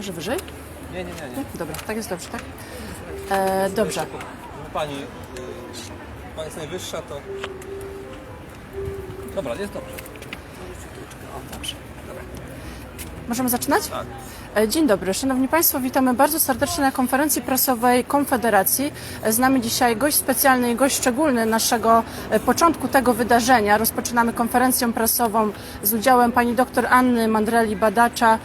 Może wyżej? Nie, nie, nie. nie. Dobra, tak jest dobrze, tak? E, dobrze. Pani, y, pani jest najwyższa, to... Dobra, jest dobrze. O, dobrze. Możemy zaczynać? Tak. E, Dzień dobry, Szanowni Państwo, witamy bardzo serdecznie na konferencji prasowej Konfederacji. E, Z nami dzisiaj gość specjalny i gość szczególny naszego e, początku tego wydarzenia. Rozpoczynamy konferencją prasową z udziałem pani dr Anny Mandreli Badacza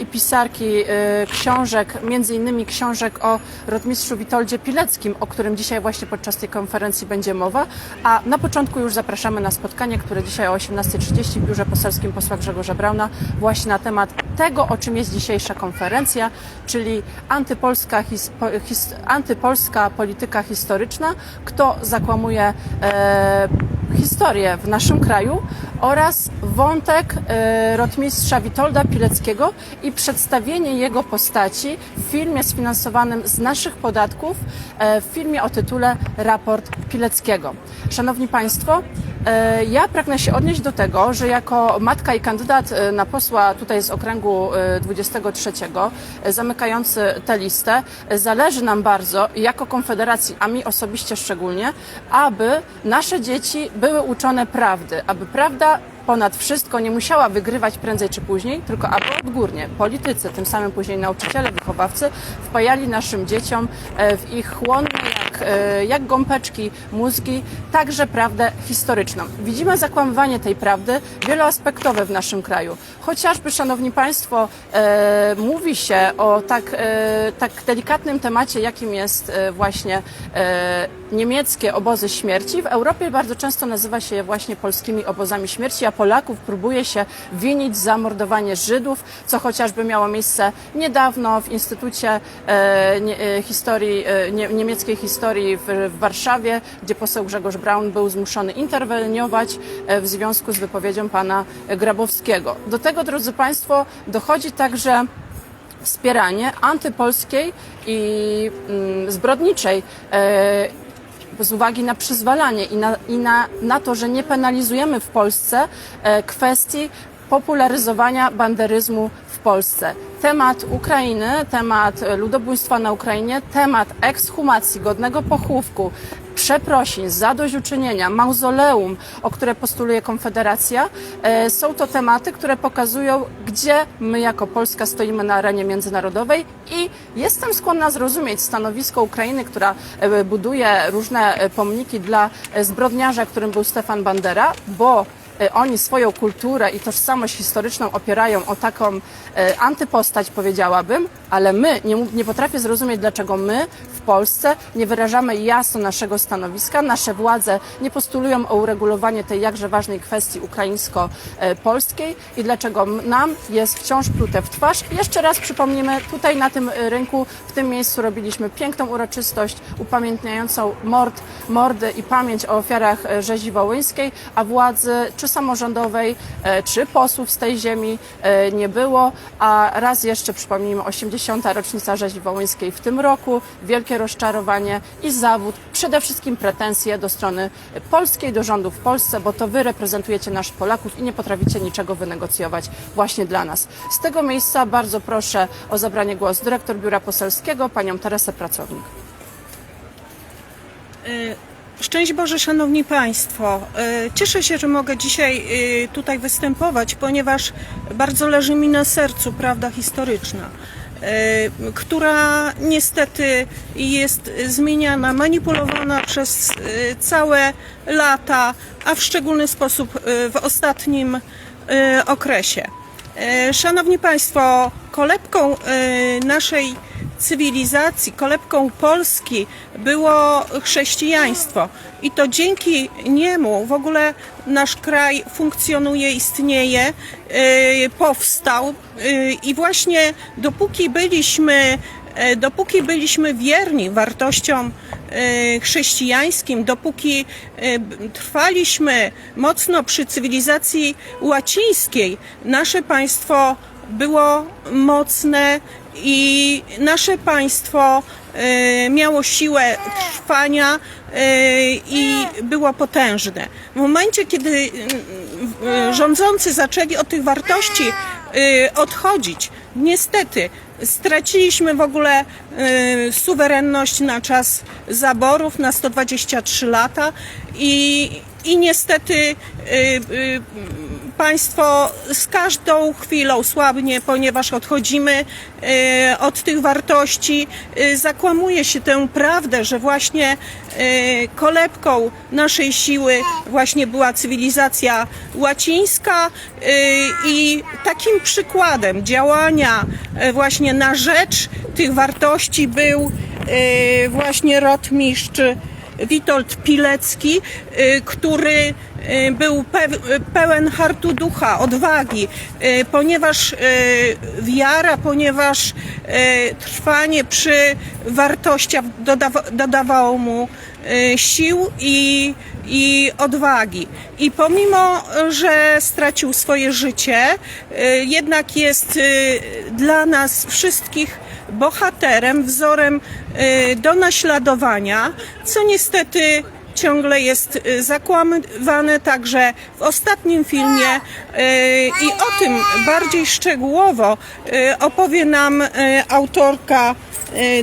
i pisarki książek, między innymi książek o rotmistrzu Witoldzie Pileckim, o którym dzisiaj właśnie podczas tej konferencji będzie mowa. A na początku już zapraszamy na spotkanie, które dzisiaj o 18.30 w biurze poselskim posła Grzegorza Brauna właśnie na temat tego, o czym jest dzisiejsza konferencja, czyli antypolska, his, po, his, antypolska polityka historyczna, kto zakłamuje e, historię w naszym kraju oraz wątek e, rotmistrza Witolda Pileckiego i przedstawienie jego postaci w filmie sfinansowanym z naszych podatków, e, w filmie o tytule Raport Pileckiego. Szanowni Państwo, ja pragnę się odnieść do tego, że jako matka i kandydat e, na posła tutaj z okręgu e, 23, e, zamykający tę listę, e, zależy nam bardzo, jako Konfederacji, a mi osobiście szczególnie, aby nasze dzieci były uczone prawdy, aby prawda ponad wszystko nie musiała wygrywać prędzej czy później, tylko aby odgórnie politycy, tym samym później nauczyciele, wychowawcy wpajali naszym dzieciom e, w ich chłonne jak, e, jak gąbeczki mózgi także prawdę historyczną. Widzimy zakłamywanie tej prawdy wieloaspektowe w naszym kraju. Chociażby, Szanowni Państwo, e, mówi się o tak, e, tak delikatnym temacie, jakim jest właśnie niemieckie obozy śmierci. W Europie bardzo często nazywa się je właśnie polskimi obozami śmierci, a Polaków próbuje się winić za mordowanie Żydów, co chociażby miało miejsce niedawno w Instytucie historii, nie, niemieckiej historii w, w Warszawie, gdzie poseł Grzegorz Braun był zmuszony interweniować e, w związku z wypowiedzią pana Grabowskiego. Do tego, drodzy Państwo, dochodzi także wspieranie antypolskiej i mm, zbrodniczej e, z uwagi na przyzwalanie i, na, i na, na to, że nie penalizujemy w Polsce e, kwestii popularyzowania banderyzmu Polsce. Temat Ukrainy, temat ludobójstwa na Ukrainie, temat ekshumacji, godnego pochówku, przeprosin, zadośćuczynienia, mauzoleum, o które postuluje Konfederacja, e, są to tematy, które pokazują, gdzie my jako Polska stoimy na arenie międzynarodowej i jestem skłonna zrozumieć stanowisko Ukrainy, która e, buduje różne e, pomniki dla zbrodniarza, którym był Stefan Bandera, bo oni swoją kulturę i tożsamość historyczną opierają o taką e, antypostać, powiedziałabym, ale my, nie, nie potrafię zrozumieć, dlaczego my w Polsce nie wyrażamy jasno naszego stanowiska, nasze władze nie postulują o uregulowanie tej jakże ważnej kwestii ukraińsko-polskiej i dlaczego nam jest wciąż plute w twarz. Jeszcze raz przypomnimy, tutaj na tym rynku, w tym miejscu robiliśmy piękną uroczystość upamiętniającą mord, mordy i pamięć o ofiarach e, rzezi wołyńskiej, a władzy czy samorządowej, e, czy posłów z tej ziemi e, nie było, a raz jeszcze przypomnijmy 80. rocznica rzezi wołyńskiej w tym roku, wielkie rozczarowanie i zawód, przede wszystkim pretensje do strony polskiej, do rządu w Polsce, bo to wy reprezentujecie naszych Polaków i nie potraficie niczego wynegocjować właśnie dla nas. Z tego miejsca bardzo proszę o zabranie głosu dyrektor Biura Poselskiego, panią Teresę Pracownik. Szczęść Boże, Szanowni Państwo. E, Cieszę się, że mogę dzisiaj e, tutaj występować, ponieważ bardzo leży mi na sercu prawda historyczna, e, która niestety jest zmieniana, manipulowana przez e, całe lata, a w szczególny sposób e, w ostatnim e, okresie. E, Szanowni Państwo, kolebką e, naszej cywilizacji, kolebką Polski było chrześcijaństwo. I to dzięki niemu w ogóle nasz kraj funkcjonuje, istnieje, e, powstał e, i właśnie dopóki byliśmy e, dopóki byliśmy wierni wartościom chrześcijańskim, dopóki trwaliśmy mocno przy cywilizacji łacińskiej, nasze państwo było mocne i nasze państwo e, miało siłę trwania e, i było potężne. W momencie, kiedy e, rządzący zaczęli od tych wartości odchodzić, niestety Straciliśmy w ogóle y, suwerenność na czas zaborów na 123 lata i, i niestety y, y, państwo z każdą chwilą słabnie, ponieważ odchodzimy y, od tych wartości, y, zakłamuje się tę prawdę, że właśnie y, kolebką naszej siły właśnie była cywilizacja łacińska i takim przykładem działania właśnie na rzecz tych wartości był właśnie rotmistrz Witold Pilecki, który był pe- pełen hartu ducha, odwagi, y, ponieważ y, wiara, ponieważ y, trwanie przy wartościach dodawa- dodawało mu y, sił i, i odwagi. I pomimo, że stracił swoje życie, y, jednak jest y, dla nas wszystkich bohaterem, wzorem y, do naśladowania, co niestety ciągle jest y, zakłamywane także w ostatnim filmie y, i o tym bardziej szczegółowo y, opowie nam autorka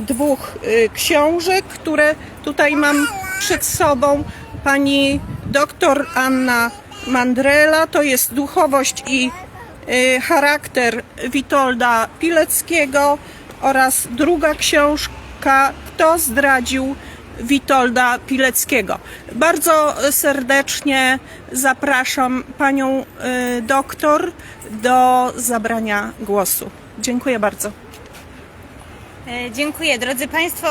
dwóch książek, które tutaj mam przed sobą. Pani doktor Anna Mandrela, to jest duchowość i charakter Witolda Pileckiego oraz druga książka Kto zdradził Witolda Pileckiego. Bardzo serdecznie zapraszam panią y, doktor do zabrania głosu. Dziękuję bardzo. E, Dziękuję. Drodzy Państwo,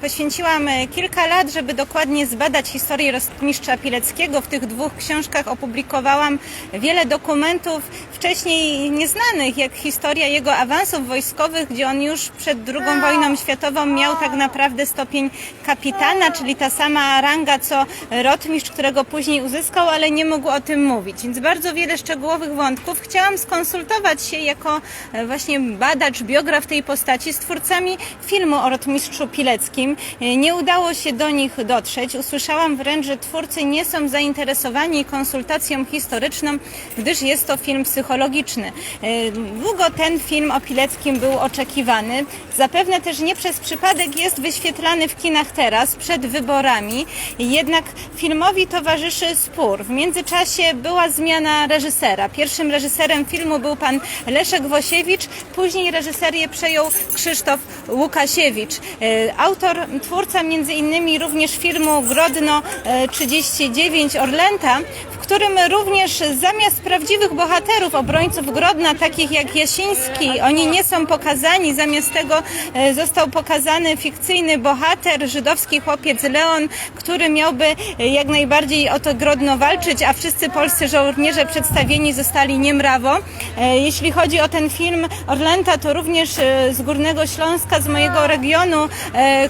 poświęciłam e, kilka lat, żeby dokładnie zbadać historię rotmistrza Pileckiego. W tych dwóch książkach opublikowałam wiele dokumentów wcześniej nieznanych, jak historia jego awansów wojskowych, gdzie on już przed II wojną światową miał tak naprawdę stopień kapitana, czyli ta sama ranga co rotmistrz, którego później uzyskał, ale nie mógł o tym mówić. Więc bardzo wiele szczegółowych wątków chciałam skonsultować się jako e, właśnie badacz, biograf tej postaci z twórcami filmu o rotmistrzu Pileckim. Nie udało się do nich dotrzeć. Usłyszałam wręcz, że twórcy nie są zainteresowani konsultacją historyczną, gdyż jest to film psychologiczny. E, Długo ten film o Pileckim był oczekiwany. Zapewne też nie przez przypadek jest wyświetlany w kinach teraz, przed wyborami. Jednak filmowi towarzyszy spór. W międzyczasie była zmiana reżysera. Pierwszym reżyserem filmu był pan Leszek Wosiewicz, później reżyserię przejął Krzysztof Łukasiewicz. E, Autor, twórca między innymi również filmu Grodno e, 39 Orlęta, w którym również zamiast prawdziwych bohaterów, obrońców Grodna, takich jak Jasiński, oni nie są pokazani, zamiast tego e, został pokazany fikcyjny bohater, żydowski chłopiec Leon, który miałby e, jak najbardziej o to Grodno walczyć, a wszyscy polscy żołnierze przedstawieni zostali niemrawo. E, Jeśli chodzi o ten film Orlęta, to również z Górnego Śląska, z mojego regionu,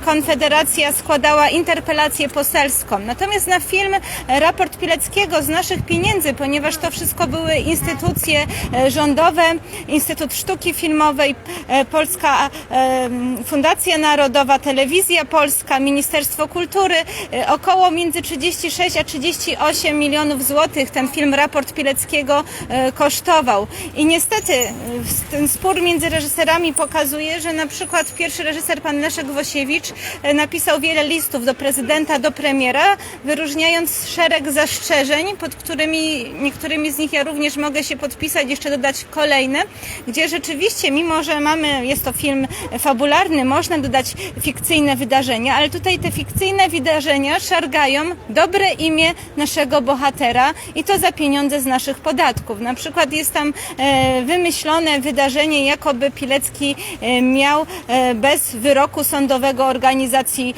Konfederacja składała interpelację poselską. Natomiast na film raport Pileckiego z naszych pieniędzy, ponieważ to wszystko były instytucje e, rządowe, Instytut Sztuki Filmowej, e, Polska e, Fundacja Narodowa, Telewizja Polska, Ministerstwo Kultury, około między 36 a 38 milionów złotych ten film raport Pileckiego kosztował. I niestety ten spór między reżyserami pokazuje, że na przykład pierwszy reżyser pan Leszek Wosiewicz napisał wiele listów do prezydenta, do premiera, wyróżniając szereg zastrzeżeń, pod którymi niektórymi z nich ja również mogę się podpisać, jeszcze dodać kolejne, gdzie rzeczywiście, mimo że mamy, jest to film fabularny, można dodać fikcyjne wydarzenia, ale tutaj te fikcyjne wydarzenia szargają dobre imię naszego bohatera i to za pieniądze z naszych podatków. Na przykład jest tam e, wymyślone wydarzenie, jakoby Pilecki e, miał e, bez wyroku sądowego organizacji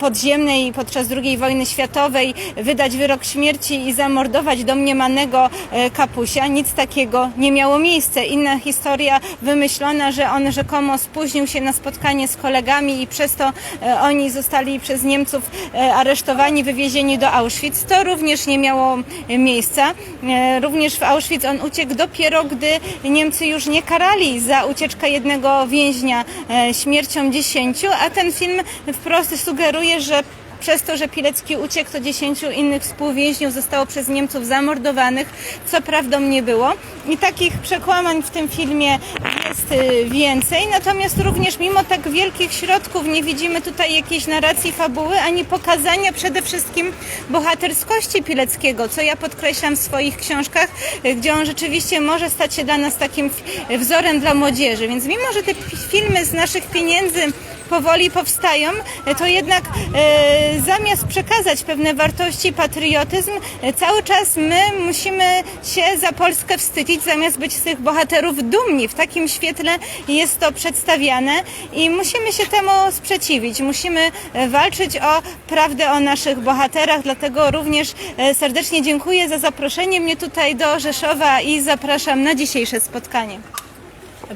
podziemnej podczas II wojny światowej wydać wyrok śmierci i zamordować domniemanego e, kapusia. Nic takiego nie miało miejsca. Inna historia wymyślona, że on rzekomo spóźnił się na spotkanie z kolegami i przez to e, oni zostali przez Niemców e, aresztowani, wywiezieni do Auschwitz. To również nie miało miejsca. Również w Auschwitz on uciekł dopiero, gdy Niemcy już nie karali za ucieczkę jednego więźnia śmiercią dziesięciu, a ten film wprost sugeruje, że przez to, że Pilecki uciekł, to 10 innych współwięźniów zostało przez Niemców zamordowanych, co prawdą nie było. I takich przekłamań w tym filmie jest y, więcej, natomiast również mimo tak wielkich środków nie widzimy tutaj jakiejś narracji fabuły, ani pokazania przede wszystkim bohaterskości Pileckiego, co ja podkreślam w swoich książkach, y, gdzie on rzeczywiście może stać się dla nas takim wzorem dla młodzieży. Więc mimo, że te filmy z naszych pieniędzy powoli powstają, to jednak e, zamiast przekazać pewne wartości patriotyzm, e, cały czas my musimy się za Polskę wstydzić, zamiast być z tych bohaterów dumni. W takim świetle jest to przedstawiane i musimy się temu sprzeciwić. Musimy e, walczyć o prawdę o naszych bohaterach, dlatego również serdecznie dziękuję za zaproszenie mnie tutaj do Rzeszowa i zapraszam na dzisiejsze spotkanie.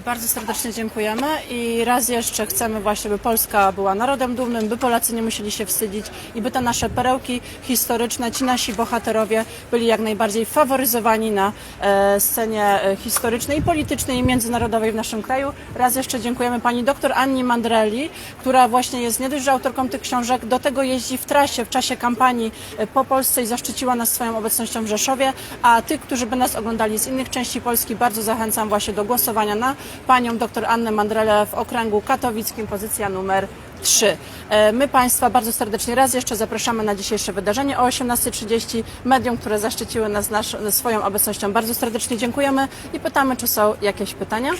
Bardzo serdecznie dziękujemy i raz jeszcze chcemy właśnie, by Polska była narodem dumnym, by Polacy nie musieli się wstydzić i by te nasze perełki historyczne, ci nasi bohaterowie byli jak najbardziej faworyzowani na e, scenie e, historycznej, politycznej i międzynarodowej w naszym kraju. Raz jeszcze dziękujemy pani doktor Anni Mandrelli, która właśnie jest nie dość, że autorką tych książek, do tego jeździ w trasie w czasie kampanii e, po Polsce i zaszczyciła nas swoją obecnością w Rzeszowie, a tych, którzy by nas oglądali z innych części Polski, bardzo zachęcam właśnie do głosowania na panią dr Annę Mandrelę w okręgu katowickim, pozycja numer 3. E, My Państwa bardzo serdecznie raz jeszcze zapraszamy na dzisiejsze wydarzenie o 18.30. Medium, które zaszczyciły nas nasz, swoją obecnością, bardzo serdecznie dziękujemy i pytamy, czy są jakieś pytania.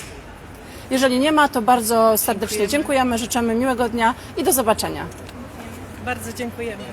Jeżeli nie ma, to bardzo serdecznie dziękujemy, życzymy miłego dnia i do zobaczenia. Bardzo dziękujemy.